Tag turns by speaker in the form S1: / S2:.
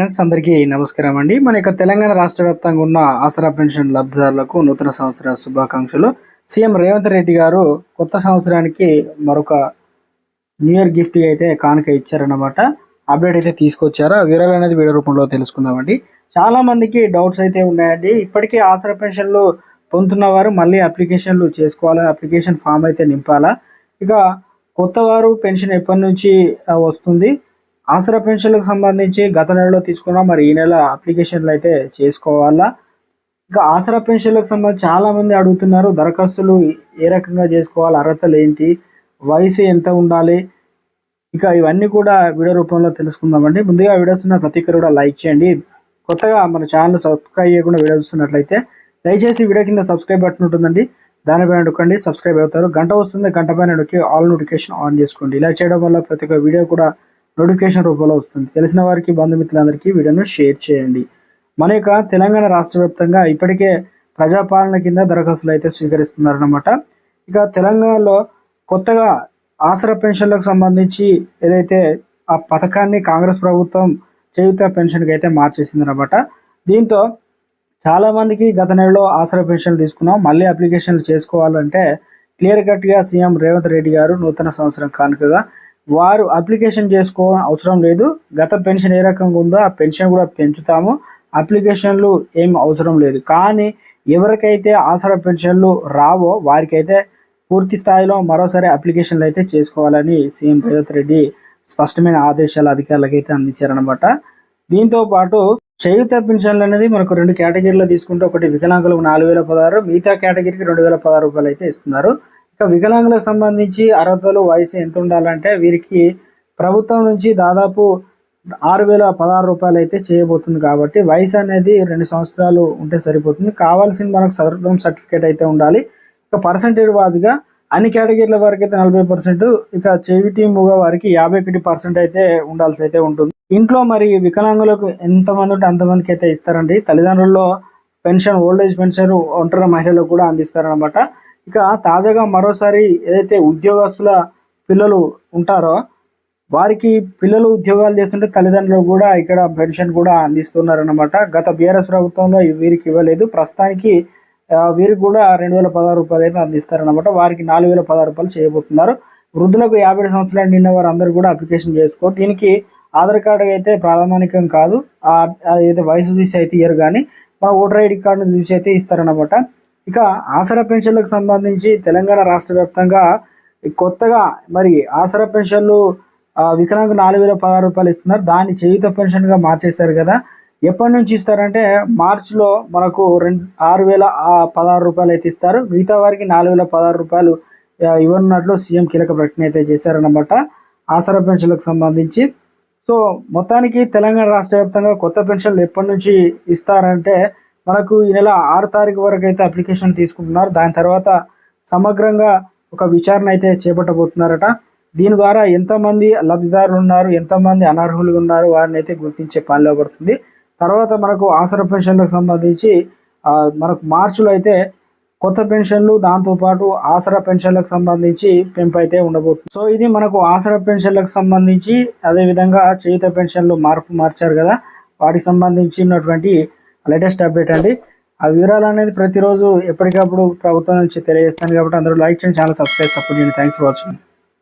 S1: Friends అందరికీ నమస్కారం అండి. మన యొక్క తెలంగాణ రాష్ట్ర వ్యాప్తంగా ఉన్న ఆసరా పెన్షన్ లబ్ధిదారులకు నూతన సంవత్సర శుభాకాంక్షలు. సీఎం రేవంత్ రెడ్డి గారు కొత్త సంవత్సరానికి మరొక న్యూ ఇయర్ గిఫ్ట్ అయితే కానుక ఇచ్చారన్నమాట. అప్డేట్ అయితే తీసుకొచ్చారు. ఆ వివరాలు అనేది వీడియో రూపంలో తెలుసుకుందామండి చాలా మందికి డౌట్స్ అయితే ఉన్నాయండి. ఇప్పటికే ఆసరా పెన్షన్లు పొందుతున్న వారు మళ్ళీ అప్లికేషన్లు చేసుకోవాలా. అప్లికేషన్ ఫామ్ అయితే నింపాలా. ఇక కొత్త వారు పెన్షన్ ఎప్పటి నుంచి వస్తుంది? ఆసరా పెన్షన్లకు సంబంధించి గత నెలలో తీసుకున్న మరి ఈ నెల అప్లికేషన్లు అయితే చేసుకోవాలా? ఇంకా ఆసరా పెన్షన్లకు సంబంధించి చాలామంది అడుగుతున్నారు దరఖాస్తులు ఏ రకంగా చేసుకోవాలి అర్హతలు ఏంటి వయసు ఎంత ఉండాలి? ఇక ఇవన్నీ కూడా వీడియో రూపంలో తెలుసుకుందామండి. ముందుగా వీడియోస్ ఉన్న ప్రతి ఒక్కరు కూడా లైక్ చేయండి. కొత్తగా మన ఛానల్ సబ్స్క్రైబ్ చేయకుండా వీడియో చూస్తున్నట్లయితే దయచేసి వీడియో కింద సబ్స్క్రైబ్ బటన్ ఉంటుందండి. దానిపైన నొక్కండి సబ్స్క్రైబ్ అవుతారు. గంట వస్తుంది గంట పైన నొక్కి ఆల్ నోటిఫికేషన్ ఆన్ చేసుకోండి. ఇలా చేయడం వల్ల ప్రతి ఒక్క వీడియో కూడా నోటిఫికేషన్ రూపంలో వస్తుంది. తెలిసిన వారికి బంధుమిత్రులందరికీ వీడియోను షేర్ చేయండి. మన యొక్క తెలంగాణ రాష్ట్ర వ్యాప్తంగా ఇప్పటికే ప్రజాపాలన కింద దరఖాస్తులు అయితే స్వీకరిస్తున్నారన్నమాట. ఇక తెలంగాణలో కొత్తగా ఆసరా పెన్షన్లకు సంబంధించి ఏదైతే ఆ పథకాన్ని కాంగ్రెస్ ప్రభుత్వం చేయుత పెన్షన్కి అయితే మార్చేసిందనమాట దీంతో చాలా మందికి గత నెలలో ఆసరా పెన్షన్లు తీసుకున్నాం. మళ్ళీ అప్లికేషన్లు చేసుకోవాలంటే క్లియర్ కట్గా సీఎం రేవంత్ రెడ్డి గారు నూతన సంవత్సరం కానుకగా వారు అప్లికేషన్ చేసుకో అవసరం లేదు. గత పెన్షన్ ఏ రకంగా ఉందో ఆ పెన్షన్ కూడా పెంచుతాము. అప్లికేషన్లు ఏం అవసరం లేదు. కానీ ఎవరికైతే ఆసరా పెన్షన్లు రావో వారికైతే పూర్తి స్థాయిలో మరోసారి అప్లికేషన్లు అయితే చేసుకోవాలని సీఎం రేవంత్ రెడ్డి స్పష్టమైన ఆదేశాలు అధికారులకు అయితే అందించారనమాట దీంతో పాటు చేయుత పెన్షన్లు అనేది మనకు రెండు కేటగిరీలో తీసుకుంటే ఒకటి వికలాంగులకు నాలుగు వేల పదహారు మిగతా కేటగిరీకి రెండు వేల పదహారు రూపాయలు అయితే ఇస్తున్నారు. ఇక వికలాంగులకు సంబంధించి అర్హతలు వయసు ఎంత ఉండాలంటే వీరికి ప్రభుత్వం నుంచి దాదాపు ఆరు వేల పదహారు రూపాయలు అయితే చేయబోతుంది కాబట్టి వయసు అనేది రెండు సంవత్సరాలు ఉంటే సరిపోతుంది. కావాల్సింది మనకు సదరం సర్టిఫికేట్ అయితే ఉండాలి. ఇక పర్సంటేజ్ వాదిగా అన్ని కేటగిరీల వారికి అయితే నలభై పర్సెంట్ ఇక చెవిటి మూగ వారికి యాభై ఒకటి పర్సెంట్ అయితే ఉండాల్సి అయితే ఉంటుంది. ఇంట్లో మరి వికలాంగులకు ఎంతమంది ఉంటే అంతమందికి అయితే ఇస్తారండి. తల్లిదండ్రుల్లో పెన్షన్ ఓల్డ్ ఏజ్ పెన్షన్ ఒంటరి మహిళలకు కూడా అందిస్తారనమాట ఇక తాజాగా మరోసారి ఏదైతే ఉద్యోగస్తుల పిల్లలు ఉంటారో వారికి పిల్లలు ఉద్యోగాలు చేస్తుంటే తల్లిదండ్రులు కూడా ఇక్కడ పెన్షన్ కూడా అందిస్తున్నారన్నమాట. గత బీఆర్ఎస్ ప్రభుత్వంలో వీరికి ఇవ్వలేదు. ప్రస్తుతానికి వీరికి కూడా రెండు వేల పదహారు రూపాయలు అయితే అందిస్తారనమాట వారికి నాలుగు వేల పదహారు రూపాయలు చేయబోతున్నారు. వృద్ధులకు యాభై సంవత్సరాలు నిన్న వారు అందరూ కూడా అప్లికేషన్ చేసుకో దీనికి ఆధార్ కార్డు అయితే ప్రాధాన్యకం కాదు. ఏదైతే వయసు చూసి అయితే ఇయ్యరు కానీ మా ఓటర్ ఐడి కార్డును చూసి అయితే ఇస్తారన్నమాట. ఇక ఆసరా పెన్షన్లకు సంబంధించి తెలంగాణ రాష్ట్ర వ్యాప్తంగా కొత్తగా మరి ఆసరా పెన్షన్లు ఆ, వికలాంగు నాలుగు వేల పదహారు రూపాయలు ఇస్తున్నారు. దాన్ని చేయుత పెన్షన్గా మార్చేశారు కదా. ఎప్పటి నుంచి ఇస్తారంటే మార్చిలో మనకు రెండు ఆరు వేల పదహారు రూపాయలు అయితే ఇస్తారు. మిగతా వారికి నాలుగు వేల పదహారు రూపాయలు ఇవ్వనున్నట్లు సీఎం కీలక ప్రకటన అయితే చేశారన్నమాట ఆసరా పెన్షన్లకు సంబంధించి. సో మొత్తానికి తెలంగాణ రాష్ట్ర వ్యాప్తంగా కొత్త పెన్షన్లు ఎప్పటి నుంచి ఇస్తారంటే మనకు ఈ నెల ఆరు తారీఖు వరకు అయితే అప్లికేషన్ తీసుకుంటున్నారు. దాని తర్వాత సమగ్రంగా ఒక విచారణ అయితే చేపట్టబోతున్నారట. దీని ద్వారా ఎంతమంది లబ్ధిదారులు ఉన్నారు ఎంతమంది అనర్హులు ఉన్నారు వారిని అయితే గుర్తించే పనిలో పడుతుంది. తర్వాత మనకు ఆసర పెన్షన్లకు సంబంధించి మనకు మార్చిలో అయితే కొత్త పెన్షన్లు దాంతోపాటు ఆసరా పెన్షన్లకు సంబంధించి పెంపు అయితే ఉండబోతుంది. సో ఇది మనకు ఆసరా పెన్షన్లకు సంబంధించి అదేవిధంగా చేయుత పెన్షన్లు మార్పు మార్చారు కదా. వాటికి సంబంధించినటువంటి లేటెస్ట్ అప్డేట్ అండి. ఆ వివరాలు అనేది ప్రతిరోజు ఎప్పటికప్పుడు ప్రభుత్వం నుంచి తెలియజేస్తాను కాబట్టి అందరూ లైక్ చేయండి ఛానల్ సబ్స్క్రైబ్ సపోర్ట్ చేయండి. Thanks for watching